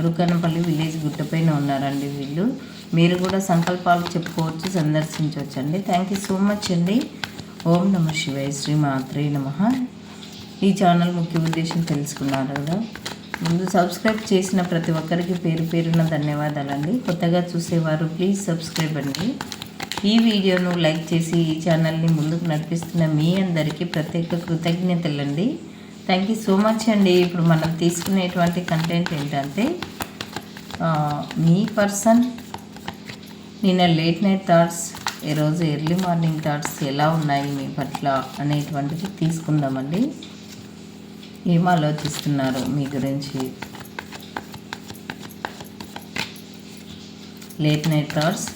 Rukanapalli village గుట్టపైన ఉన్నారండి వీళ్ళు. మీరు కూడా సంకల్పాలు చెప్పుకోవచ్చు సందర్శించవచ్చు అండి థ్యాంక్ యూ సో మచ్ అండి. ఓం నమ శివాయ శ్రీ మాత్రే నమ. ఈ ఛానల్ ముఖ్య ఉద్దేశం తెలుసుకున్నారు కదా. ముందు సబ్స్క్రైబ్ చేసిన ప్రతి ఒక్కరికి పేరు పేరున ధన్యవాదాలండి. కొత్తగా చూసేవారు ప్లీజ్ సబ్స్క్రైబ్ అండి. ఈ వీడియోను లైక్ చేసి ఈ ఛానల్ని ముందుకు నడిపిస్తున్న మీ అందరికీ ప్రత్యేక కృతజ్ఞతలండి. థ్యాంక్ యూ సో మచ్ అండి. ఇప్పుడు మనం తీసుకునేటువంటి కంటెంట్ ఏంటంటే మీ పర్సన్ నిన్న లేట్ నైట్ థాట్స్ ఈరోజు ఎర్లీ మార్నింగ్ థాట్స్ ఎలా ఉన్నాయి మీ పట్ల అనేటువంటిది తీసుకుందామండి. ఏం ఆలోచిస్తున్నారు మీ గురించి? Late night thoughts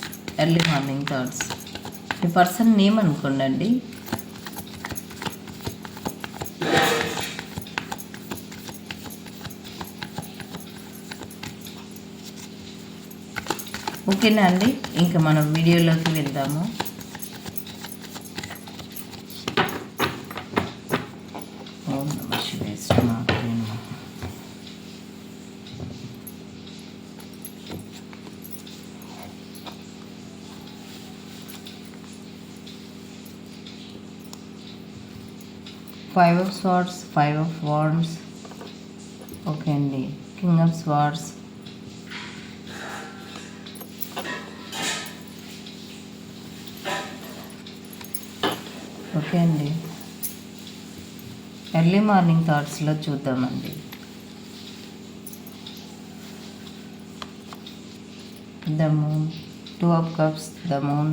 early morning thoughts మీ పర్సన్ నేమ్ అనుకోండి ఓకేనా అండి? ఇంకా మనం వీడియోలోకి వెళ్దాము. ఓం నమ శివాయ five of swords five of wands okay అండి. కింగ్ ఆఫ్ స్వార్డ్స్ ఓకే అండి. ఎర్లీ మార్నింగ్ థాట్స్లో చూద్దామండి. The moon two of cups the moon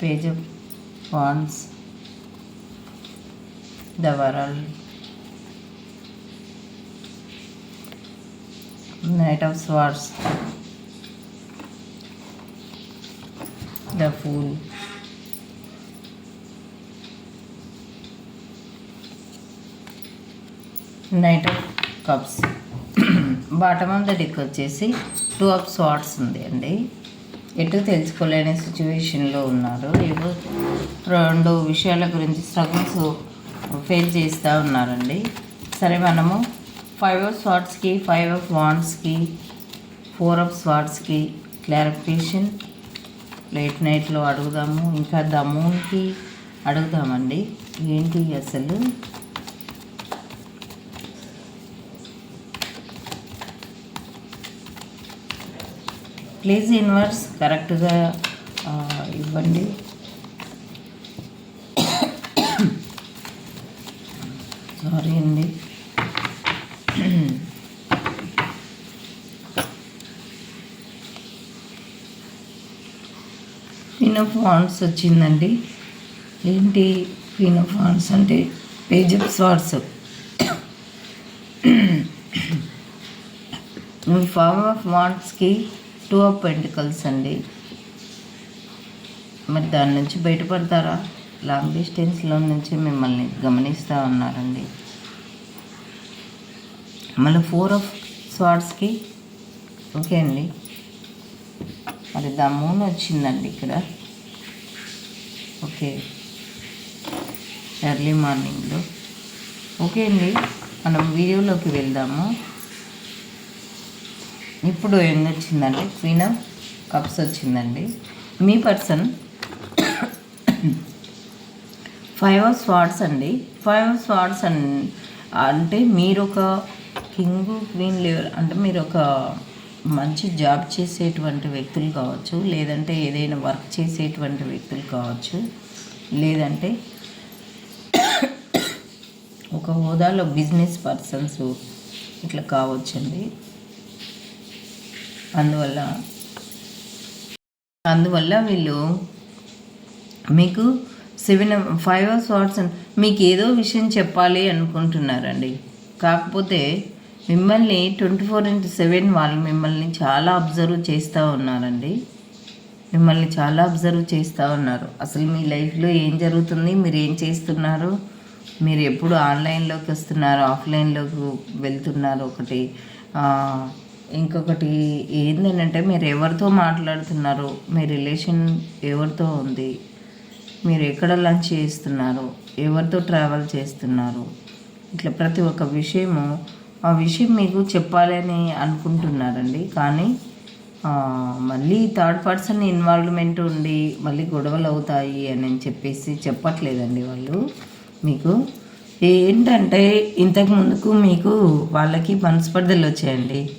page of wands the world knight of swords the fool. Knight of cups. Bottom of the deck వచ్చేసి two of swords ఉంది అండి. ఎటు తెలుసుకోలేని సిచ్యువేషన్లో ఉన్నారు. ఏవో రెండు విషయాల గురించి స్ట్రగుల్స్ ఫేస్ చేస్తూ ఉన్నారండి. సరే మనము ఫైవ్ ఆఫ్ స్వాట్స్కి ఫైవ్ ఆఫ్ వాండ్స్కి ఫోర్ ఆఫ్ స్వాట్స్కి క్లారిఫికేషన్ లేట్ నైట్లో అడుగుదాము. ఇంకా ద మూన్కి అడుగుదామండి. ఏంటి అసలు? ప్లీజ్ ఇన్వర్స్ కరెక్ట్గా ఇవ్వండి. సారీ అండి. క్వీన్ వచ్చిందండి. ఏంటి ఫినోఫాన్స్ అంటే page of swords four of వాట్స్కి two of pentacles అండి. మరి దాని నుంచి బయటపడతారా? లాంగ్ డిస్టెన్స్లో నుంచి మిమ్మల్ని గమనిస్తూ ఉన్నారండి. మళ్ళీ ఫోర్ ఆఫ్ స్వార్డ్స్కి ఓకే అండి. మరి ద మూన్ వచ్చిందండి ఇక్కడ. ఓకే. ఎర్లీ మార్నింగ్లో. ఓకే అండి. మనం వీడియోలోకి వెళ్దాము. ఇప్పుడు ఏం వచ్చిందంటే క్వీన్ ఆఫ్ కప్స్ వచ్చిందండి. మీ పర్సన్ ఫైవ్ ఆఫ్ స్వార్డ్స్ అండి. ఫైవ్ ఆఫ్ స్వార్డ్స్ అన్ అంటే మీరు ఒక కింగ్ క్వీన్ లెవెల్ అంటే మీరు ఒక మంచి జాబ్ చేసేటువంటి వ్యక్తులు కావచ్చు లేదంటే ఏదైనా వర్క్ చేసేటువంటి వ్యక్తులు కావచ్చు లేదంటే ఒక హోదాలో బిజినెస్ పర్సన్స్ ఇట్లా కావచ్చండి. అందువల్ల అందువల్ల వీళ్ళు మీకు సెవెన్ ఫైవ్ అవర్స్ వాట్స్ మీకు ఏదో విషయం చెప్పాలి అనుకుంటున్నారండి. కాకపోతే మిమ్మల్ని ట్వంటీ ఫోర్ ఇంటూ సెవెన్ వాళ్ళు మిమ్మల్ని చాలా అబ్జర్వ్ చేస్తూ ఉన్నారండి. మిమ్మల్ని చాలా అబ్జర్వ్ చేస్తూ ఉన్నారు. అసలు మీ లైఫ్లో ఏం జరుగుతుంది? మీరు ఏం చేస్తున్నారు? మీరు ఎప్పుడు ఆన్లైన్లోకి వస్తున్నారు? ఆఫ్లైన్లోకి వెళ్తున్నారు? ఒకటి ఇంకొకటి ఏంటంటే మీరు ఎవరితో మాట్లాడుతున్నారు? మీ రిలేషన్ ఎవరితో ఉంది? మీరు ఎక్కడ లంచ్ చేస్తున్నారు? ఎవరితో ట్రావెల్ చేస్తున్నారు? ఇట్లా ప్రతి ఒక్క విషయము ఆ విషయం మీకు చెప్పాలని అనుకుంటున్నారండి. కానీ మళ్ళీ థర్డ్ పర్సన్ ఇన్వాల్వ్మెంట్ ఉండి మళ్ళీ గొడవలు అవుతాయి అని చెప్పేసి చెప్పట్లేదండి వాళ్ళు. మీకు ఏంటంటే ఇంతకు ముందుకు మీకు వాళ్ళకి మనస్పర్ధలు వచ్చాయండి.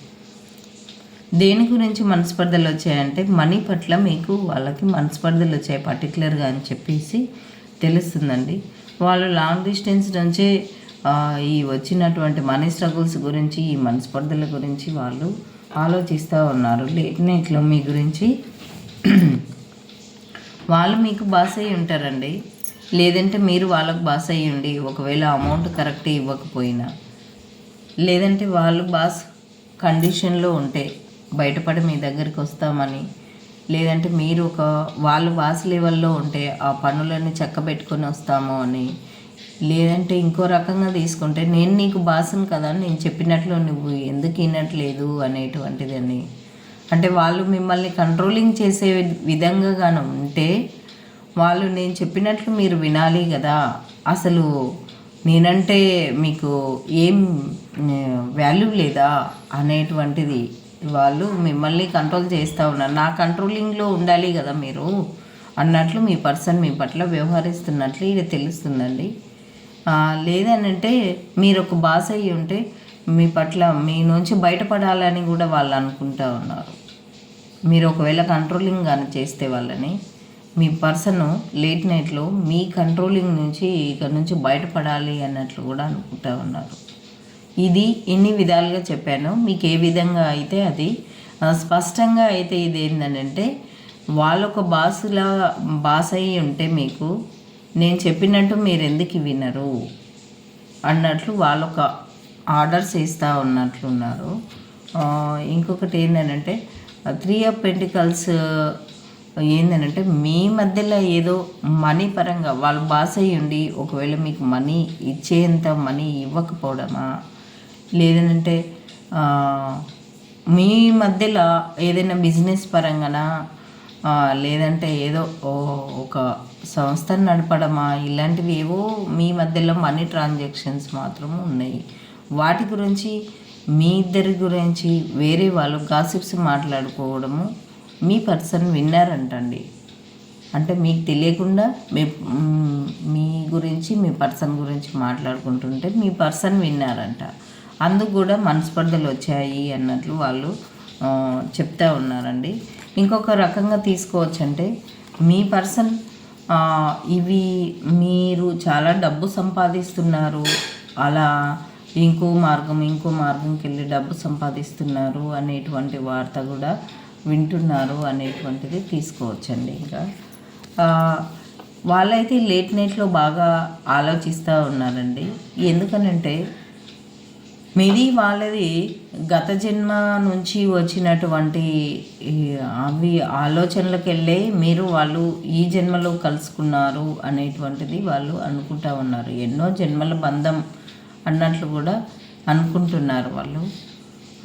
దేని గురించి మనస్పర్ధలు వచ్చాయంటే మనీ పట్ల మీకు వాళ్ళకి మనస్పర్ధలు వచ్చాయి పర్టికులర్గా అని చెప్పేసి తెలుస్తుందండి. వాళ్ళు లాంగ్ డిస్టెన్స్ నుంచే ఈ వచ్చినటువంటి మనీ స్ట్రగుల్స్ గురించి ఈ మనస్పర్ధల గురించి వాళ్ళు ఆలోచిస్తూ ఉన్నారు. లేట్ నైట్లో మీ గురించి వాళ్ళు మీకు బాస్ అయి ఉంటారండి. లేదంటే మీరు వాళ్ళకు బాస్ అయ్యి ఉండి ఒకవేళ అమౌంట్ కరెక్ట్ ఇవ్వకపోయినా లేదంటే వాళ్ళు బాస్ కండిషన్లో ఉంటే బయటపడి మీ దగ్గరికి వస్తామని. లేదంటే మీరు ఒక వాళ్ళు వాసు లెవెల్లో ఉంటే ఆ పనులన్నీ చక్కబెట్టుకొని వస్తాము అని. లేదంటే ఇంకో రకంగా తీసుకుంటే నేను నీకు బాసను కదా నేను చెప్పినట్లు నువ్వు ఎందుకు వినట్లేదు అనేటువంటిదని. అంటే వాళ్ళు మిమ్మల్ని కంట్రోలింగ్ చేసే విధంగా గాను ఉంటే వాళ్ళు నేను చెప్పినట్లు మీరు వినాలి కదా. అసలు నేనంటే మీకు ఏం వాల్యూ లేదా అనేటువంటిది వాళ్ళు మిమ్మల్ని కంట్రోల్ చేస్తూ ఉన్నారు. నా కంట్రోలింగ్లో ఉండాలి కదా మీరు? అన్నట్లు మీ పర్సన్ మీ పట్ల వ్యవహరిస్తున్నట్లు ఇది తెలుస్తుందండి. లేదనంటే మీరు ఒక బాస్ అయ్యి ఉంటే మీ పట్ల మీ నుంచి బయటపడాలని కూడా వాళ్ళు అనుకుంటా ఉన్నారు. మీరు ఒకవేళ కంట్రోలింగ్ కానీ చేస్తే వాళ్ళని మీ పర్సన్ లేట్ నైట్లో మీ కంట్రోలింగ్ నుంచి ఇక్కడ నుంచి బయటపడాలి అన్నట్లు కూడా అనుకుంటా ఉన్నారు. ఇది ఇన్ని విధాలుగా చెప్పాను మీకు ఏ విధంగా అయితే అది స్పష్టంగా అయితే ఇది ఏంటంటే వాళ్ళొక బాసులా బాస్ అయ్యి ఉంటే మీకు నేను చెప్పినట్టు మీరు ఎందుకు వినరు అన్నట్లు వాళ్ళొక ఆర్డర్స్ ఇస్తూ ఉన్నట్లున్నారు. ఇంకొకటి ఏంటంటే త్రీ ఆఫ్ పెంటికల్స్ ఏంటంటే మీ మధ్యలో ఏదో మనీ పరంగా వాళ్ళు బాస్ అయ్యి ఉండి ఒకవేళ మీకు మనీ ఇచ్చేంత మనీ ఇవ్వకపోవడమా? లేదంటే మీ మధ్యలో ఏదైనా బిజినెస్ పరంగానా? లేదంటే ఏదో ఒక సంస్థను నడపడమా? ఇలాంటివి ఏవో మీ మధ్యలో మనీ ట్రాన్సాక్షన్స్ మాత్రము ఉన్నాయి. వాటి గురించి మీ ఇద్దరి గురించి వేరే వాళ్ళు గాసిప్స్ మాట్లాడుకోవడము మీ పర్సన్ విన్నారంటండి. అంటే మీకు తెలియకుండా మీ మీ గురించి మీ పర్సన్ గురించి మాట్లాడుకుంటుంటే మీ పర్సన్ విన్నారంట. అందుకు కూడా మనస్పర్ధలు వచ్చాయి అన్నట్లు వాళ్ళు చెప్తా ఉన్నారండి. ఇంకొక రకంగా తీసుకోవచ్చు అంటే మీ పర్సన్ ఇవి మీరు చాలా డబ్బు సంపాదిస్తున్నారు అలా ఇంకో మార్గం ఇంకో మార్గంకి వెళ్ళి డబ్బు సంపాదిస్తున్నారు అనేటువంటి వార్త కూడా వింటున్నారు అనేటువంటిది తీసుకోవచ్చండి ఇంకా. వాళ్ళైతే లేట్ నైట్లో బాగా ఆలోచిస్తూ ఉన్నారండి. ఎందుకనంటే మీది వాళ్ళది గత జన్మ నుంచి వచ్చినటువంటి అవి ఆలోచనలకు వెళ్ళే మీరు వాళ్ళు ఈ జన్మలో కలుసుకున్నారు అనేటువంటిది వాళ్ళు అనుకుంటా ఉన్నారు. ఎన్నో జన్మల బంధం అన్నట్లు కూడా అనుకుంటున్నారు వాళ్ళు.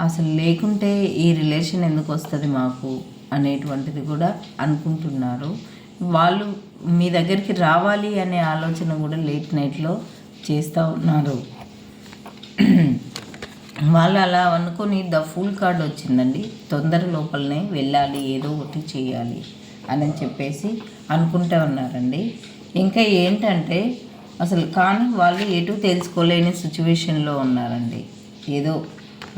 అసలు లేకుంటే ఈ రిలేషన్ ఎందుకు వస్తుంది మాకు అనేటువంటిది కూడా అనుకుంటున్నారు. వాళ్ళు మీ దగ్గరికి రావాలి అనే ఆలోచన కూడా లేట్ నైట్లో చేస్తూ ఉన్నారు. వాళ్ళు అలా అనుకొని ద ఫుల్ కార్డ్ వచ్చిందండి. తొందర లోపలనే వెళ్ళాలి ఏదో ఒకటి చేయాలి అని చెప్పేసి అనుకుంటా ఉన్నారండి. ఇంకా ఏంటంటే అసలు కానీ వాళ్ళు ఎటు తెలుసుకోలేని సిచ్యువేషన్లో ఉన్నారండి. ఏదో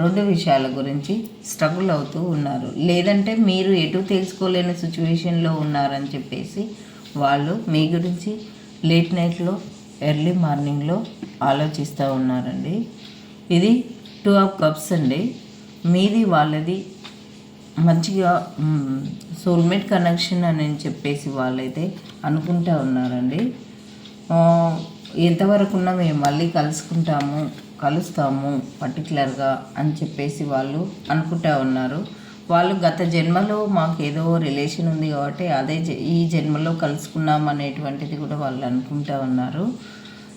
రెండు విషయాల గురించి స్ట్రగుల్ అవుతూ ఉన్నారు. లేదంటే మీరు ఎటు తెలుసుకోలేని సిచ్యువేషన్లో ఉన్నారని చెప్పేసి వాళ్ళు మీ గురించి లేట్ నైట్లో ఎర్లీ మార్నింగ్లో ఆలోచిస్తూ ఉన్నారండి. ఇది టూ ఆఫ్ కప్స్ అండి. మీది వాళ్ళది. మంచిగా సోల్మేట్ కనెక్షన్ అని చెప్పేసి వాళ్ళైతే అనుకుంటా ఉన్నారండి. ఎంతవరకు ఉన్నా మేము మళ్ళీ కలుసుకుంటాము కలుస్తాము పర్టికులర్గా అని చెప్పేసి వాళ్ళు అనుకుంటా ఉన్నారు. వాళ్ళు గత జన్మలో మాకు ఏదో రిలేషన్ ఉంది కాబట్టి అదే జ- ఈ జన్మలో కలుసుకున్నాం అనేటువంటిది కూడా వాళ్ళు అనుకుంటా ఉన్నారు.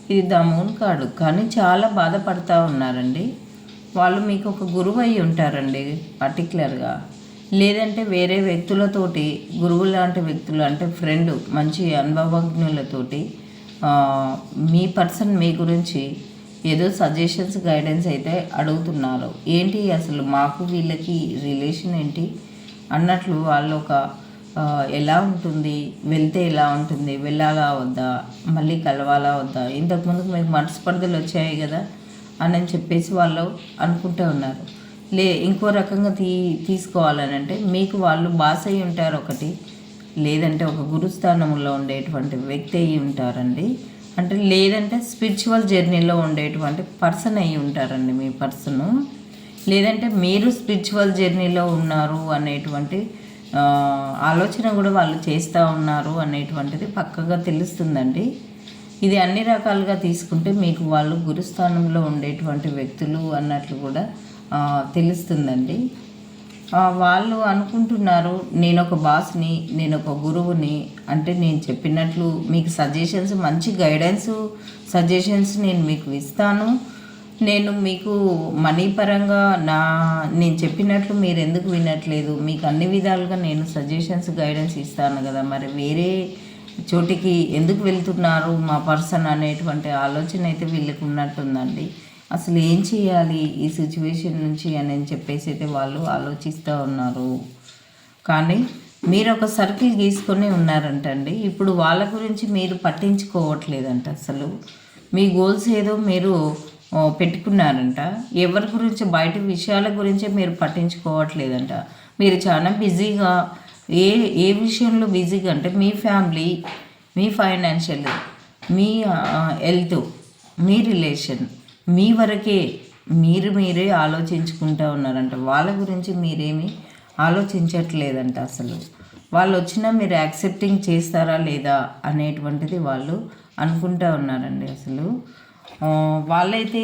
ఇది ద మూన్ కార్డు కానీ చాలా బాధపడతా ఉన్నారండి. వాళ్ళు మీకు ఒక గురువు అయి ఉంటారండి పర్టికులర్గా లేదంటే వేరే వ్యక్తులతోటి గురువు లాంటి వ్యక్తులు అంటే ఫ్రెండ్ మంచి అనుభవజ్ఞులతోటి మీ పర్సన్ మీ గురించి ఏదో సజెషన్స్ గైడెన్స్ అయితే అడుగుతున్నారు. ఏంటి అసలు మాకు వీళ్ళకి రిలేషన్ ఏంటి? అన్నట్లు వాళ్ళు ఒక ఎలా ఉంటుంది? వెళ్తే ఎలా ఉంటుంది? వెళ్ళాలా వద్దా? మళ్ళీ కలవాలా వద్దా? ఇంతకుముందు మీకు మనస్పర్ధలు వచ్చాయి కదా. అని చెప్పేసి వాళ్ళు అనుకుంటూ ఉన్నారు. లే ఇంకో రకంగా తీ తీసుకోవాలని అంటే మీకు వాళ్ళు బాస్ అయి ఉంటారు ఒకటి లేదంటే ఒక గురుస్థానంలో ఉండేటువంటి వ్యక్తి అయి ఉంటారండి. అంటే లేదంటే స్పిరిచువల్ జర్నీలో ఉండేటువంటి పర్సన్ అయి ఉంటారండి మీ పర్సను లేదంటే మీరు స్పిరిచువల్ జర్నీలో ఉన్నారు అనేటువంటి ఆలోచన కూడా వాళ్ళు చేస్తూ ఉన్నారు అనేటువంటిది పక్కగా తెలుస్తుందండి. ఇది అన్ని రకాలుగా తీసుకుంటే మీకు వాళ్ళు గురుస్థానంలో ఉండేటువంటి వ్యక్తులు అన్నట్లు కూడా తెలుస్తుందండి. వాళ్ళు అనుకుంటున్నారు నేను ఒక బాస్ని నేను ఒక గురువుని అంటే నేను చెప్పినట్లు మీకు సజెషన్స్ మంచి గైడెన్స్ సజెషన్స్ నేను మీకు ఇస్తాను. నేను మీకు మనీ పరంగా నా నేను చెప్పినట్లు మీరు ఎందుకు వినట్లేదు? మీకు అన్ని విధాలుగా నేను సజెషన్స్ గైడెన్స్ ఇస్తాను కదా. మరి వేరే చోటికి ఎందుకు వెళ్తున్నారు మా పర్సన్ అనేటువంటి ఆలోచన అయితే వీళ్ళకి ఉన్నట్టుందండి. అసలు ఏం చేయాలి ఈ సిచ్యువేషన్ నుంచి అని చెప్పేసి అయితే వాళ్ళు ఆలోచిస్తూ ఉన్నారు. కానీ మీరు ఒక సర్కిల్ గీసుకొని ఉన్నారంటండి. ఇప్పుడు వాళ్ళ గురించి మీరు పట్టించుకోవట్లేదంట అసలు. మీ గోల్స్ ఏదో మీరు పెట్టుకున్నారంట. ఎవరి గురించి బయట విషయాల గురించే మీరు పట్టించుకోవట్లేదంట. మీరు చాలా బిజీగా ఏ ఏ విషయంలో బిజీగా అంటే మీ ఫ్యామిలీ మీ ఫైనాన్షియల్ మీ హెల్త్ మీ రిలేషన్ మీ వరకే మీరు మీరే ఆలోచించుకుంటూ ఉన్నారంట. వాళ్ళ గురించి మీరేమి ఆలోచించట్లేదంట అసలు. వాళ్ళు వచ్చినా మీరు యాక్సెప్టింగ్ చేస్తారా లేదా అనేటువంటిది వాళ్ళు అనుకుంటూ ఉన్నారండి అసలు. వాళ్ళైతే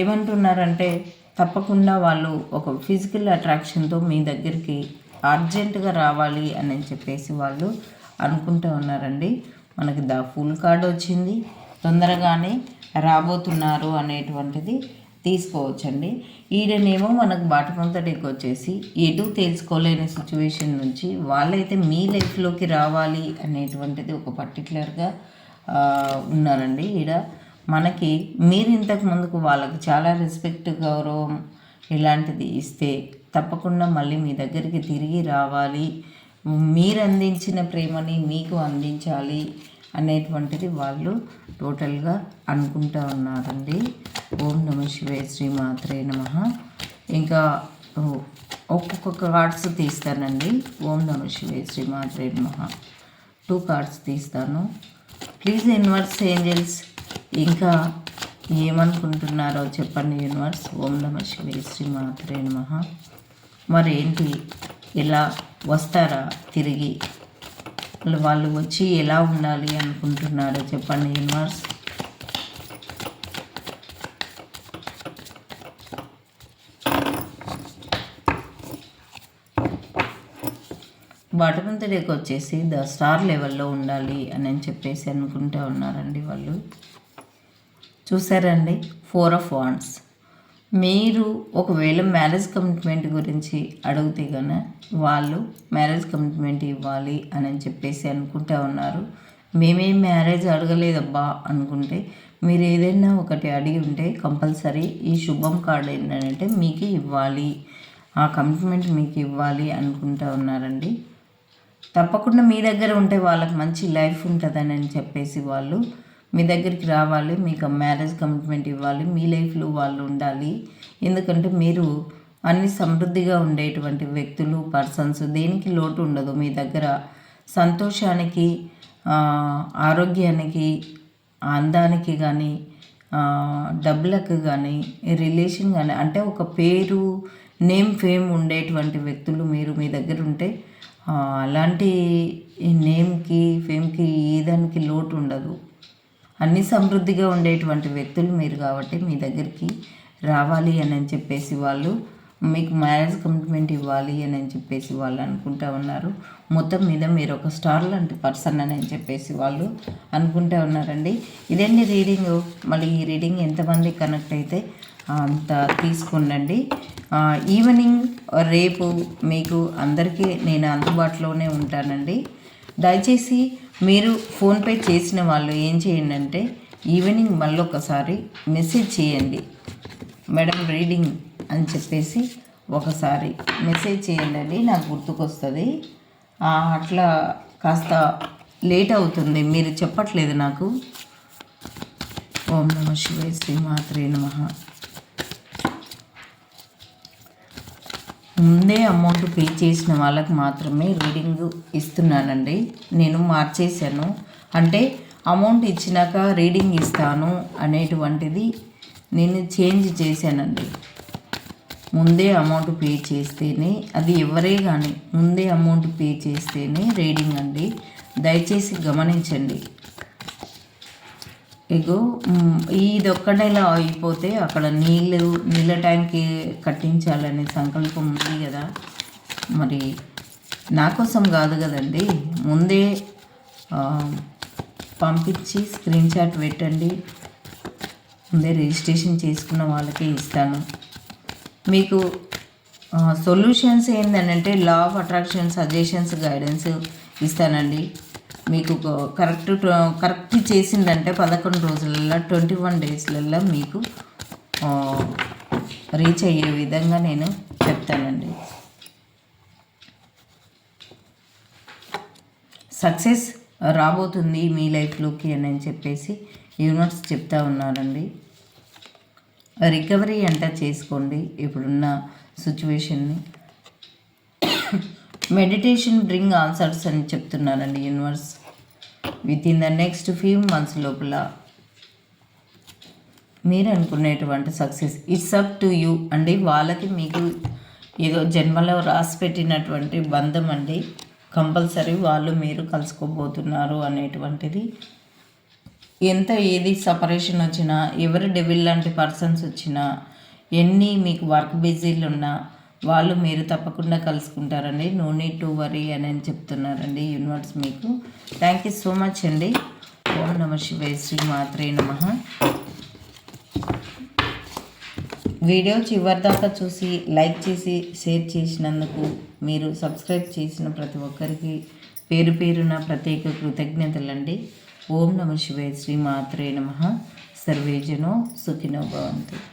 ఏమంటున్నారంటే తప్పకుండా వాళ్ళు ఒక ఫిజికల్ అట్రాక్షన్తో మీ దగ్గరికి అర్జెంటుగా రావాలి అని చెప్పేసి వాళ్ళు అనుకుంటూ ఉన్నారండి. మనకి ద ఫుల్ కార్డ్ వచ్చింది. తొందరగానే రాబోతున్నారు అనేటువంటిది తీసుకోవచ్చండి. ఈయననేమో మనకు బాటమంతటికి వచ్చేసి ఎటు తెలుసుకోలేని సిచ్యువేషన్ నుంచి వాళ్ళైతే మీ లైఫ్లోకి రావాలి అనేటువంటిది ఒక పర్టికులర్గా ఉన్నారండి ఈడ. మనకి మీరు ఇంతకు ముందుకు వాళ్ళకి చాలా రెస్పెక్ట్ గౌరవం ఇలాంటిది ఇస్తే తప్పకుండా మళ్ళీ మీ దగ్గరికి తిరిగి రావాలి. మీరు అందించిన ప్రేమని మీకు అందించాలి అనేటువంటిది వాళ్ళు టోటల్గా అనుకుంటా ఉన్నారండి. ఓం నమ శివాయ శ్రీమాత్రే నమ. ఇంకా ఒక్కొక్క కార్డ్స్ తీస్తానండి. ఓం నమ శివాయ శ్రీమాత్రే నమ. టూ కార్డ్స్ తీస్తాను. ప్లీజ్ యూనివర్స్ ఏంజల్స్ ఇంకా ఏమనుకుంటున్నారో చెప్పండి యూనివర్స్. ఓం నమ శివాయ శ్రీమాత్రే నమ. మరేంటి? ఎలా వస్తారా తిరిగి? వాళ్ళు వచ్చి ఎలా ఉండాలి అనుకుంటున్నారో చెప్పండి యూనివర్స్ బటమంతడికి వచ్చేసి ద స్టార్ లెవెల్లో ఉండాలి అని అని చెప్పేసి అనుకుంటూ ఉన్నారండి వాళ్ళు. చూసారండి? Four of wands. మీరు ఒకవేళ మ్యారేజ్ కమిట్మెంట్ గురించి అడిగితే కనుక వాళ్ళు మ్యారేజ్ కమిట్మెంట్ ఇవ్వాలి అని చెప్పేసి అనుకుంటా ఉన్నారు. మేమేం మ్యారేజ్ అడగలేదబ్బా అనుకుంటే మీరు ఏదైనా ఒకటి అడిగి ఉంటే కంపల్సరీ ఈ శుభం కార్డు ఏంటంటే మీకు ఇవ్వాలి. ఆ కమిట్మెంట్ మీకు ఇవ్వాలి అనుకుంటా ఉన్నారండి. తప్పకుండా మీ దగ్గర ఉంటే వాళ్ళకి మంచి లైఫ్ ఉంటుందని అని చెప్పేసి వాళ్ళు మీ దగ్గరికి రావాలి మీకు మ్యారేజ్ కమిట్మెంట్ ఇవ్వాలి మీ లైఫ్లో వాళ్ళు ఉండాలి. ఎందుకంటే మీరు అన్ని సమృద్ధిగా ఉండేటువంటి వ్యక్తులు పర్సన్స్ దేనికి లోటు ఉండదు. మీ దగ్గర సంతోషానికి ఆరోగ్యానికి అందానికి కానీ డబ్బులకు కానీ రిలేషన్ కానీ అంటే ఒక పేరు నేమ్ ఫేమ్ ఉండేటువంటి వ్యక్తులు మీరు మీ దగ్గర ఉంటే అలాంటి నేమ్కి ఫేమ్కి ఏదానికి దానికి లోటు ఉండదు. అన్ని సమృద్ధిగా ఉండేటువంటి వ్యక్తులు మీరు కాబట్టి మీ దగ్గరికి రావాలి అని అని చెప్పేసి వాళ్ళు మీకు మ్యారేజ్ కమిట్మెంట్ ఇవ్వాలి అని అని చెప్పేసి వాళ్ళు అనుకుంటా ఉన్నారు. మొత్తం మీద మీరు ఒక స్టార్ లాంటి పర్సన్ అని అని చెప్పేసి వాళ్ళు అనుకుంటా ఉన్నారండి. ఇదండి రీడింగ్. మళ్ళీ ఈ రీడింగ్ ఎంతమంది కనెక్ట్ అయితే అంత తీసుకుండండి ఈవినింగ్ రేపు మీకు అందరికీ నేను అందుబాటులోనే ఉంటానండి. దయచేసి మీరు ఫోన్పే చేసిన వాళ్ళు ఏం చేయండి అంటే ఈవినింగ్ మళ్ళీ ఒకసారి మెసేజ్ చేయండి. మేడం రీడింగ్ అని చెప్పేసి ఒకసారి మెసేజ్ చేయండి నాకు గుర్తుకొస్తుంది. అట్లా కాస్త లేట్ అవుతుంది మీరు చెప్పట్లేదు నాకు. ఓం నమ శివాయ శ్రీ మాత్రే నమః. ముందే అమౌంట్ పే చేసిన వాళ్ళకి మాత్రమే రీడింగ్ ఇస్తున్నానండి. నేను మార్చేశాను. అంటే అమౌంట్ ఇచ్చినాక రీడింగ్ ఇస్తాను అనేటువంటిది నేను చేంజ్ చేశానండి. ముందే అమౌంట్ పే చేస్తేనే అది ఎవరే కానీ ముందే అమౌంట్ పే చేస్తేనే రీడింగ్ అండి. దయచేసి గమనించండి. ఇగో ఇది ఒక్కడేలా అయిపోతే అక్కడ నీళ్ళు నీళ్ళ ట్యాంక్ కట్టించాలనే సంకల్పం ఉంది కదా. మరి నా కోసం కాదు కదండి. ముందే పంపించి స్క్రీన్ షాట్ పెట్టండి. ముందే రిజిస్ట్రేషన్ చేసుకున్న వాళ్ళకే ఇస్తాను. మీకు సొల్యూషన్స్ ఏంటంటే law of attraction suggestions guidance ఇస్తానండి. మీకు కరెక్ట్ కరెక్ట్ చేసిందంటే పదకొండు రోజులలో ట్వంటీ వన్ డేస్లలో మీకు రీచ్ అయ్యే విధంగా నేను చెప్తానండి. సక్సెస్ రాబోతుంది మీ లైఫ్లోకి అని అని చెప్పేసి యూనివర్స్ చెప్తా ఉన్నారండి. రికవరీ అంట చేసుకోండి ఇప్పుడున్న సిచ్యువేషన్ని మెడిటేషన్ బ్రింగ్ ఆన్సర్స్ అని చెప్తున్నారండి universe with in the next few months లోపల మీరు అనుకునేటువంటి success it's up to you అండి వాళ్ళకి మీకు ఏదో జన్మలో రాసి పెట్టినటువంటి బంధం అండి. కంపల్సరీ వాళ్ళు మీరు కలుసుకోబోతున్నారు అనేటువంటిది. ఎంత ఏది సపరేషన్ వచ్చినా ఎవరు డెవిల్ లాంటి పర్సన్స్ వచ్చినా ఎన్ని మీకు వర్క్ బిజీలు ఉన్నా వాళ్ళు మీరు తప్పకుండా కలుసుకుంటారండి. నో నీడ్ టు వరీ అని అని చెప్తున్నారండి యూనివర్స్ మీకు. థ్యాంక్ యూ సో మచ్ అండి. ఓం నమ శివై శ్రీ మాత్రే నమ. వీడియో చివరి దాకా చూసి లైక్ చేసి షేర్ చేసినందుకు మీరు సబ్స్క్రైబ్ చేసిన ప్రతి ఒక్కరికి పేరు పేరున ప్రత్యేక కృతజ్ఞతలండి. ఓం నమ శివాయ శ్రీ మాత్రే నమ. సర్వేజనో సుఖినో భవంతు.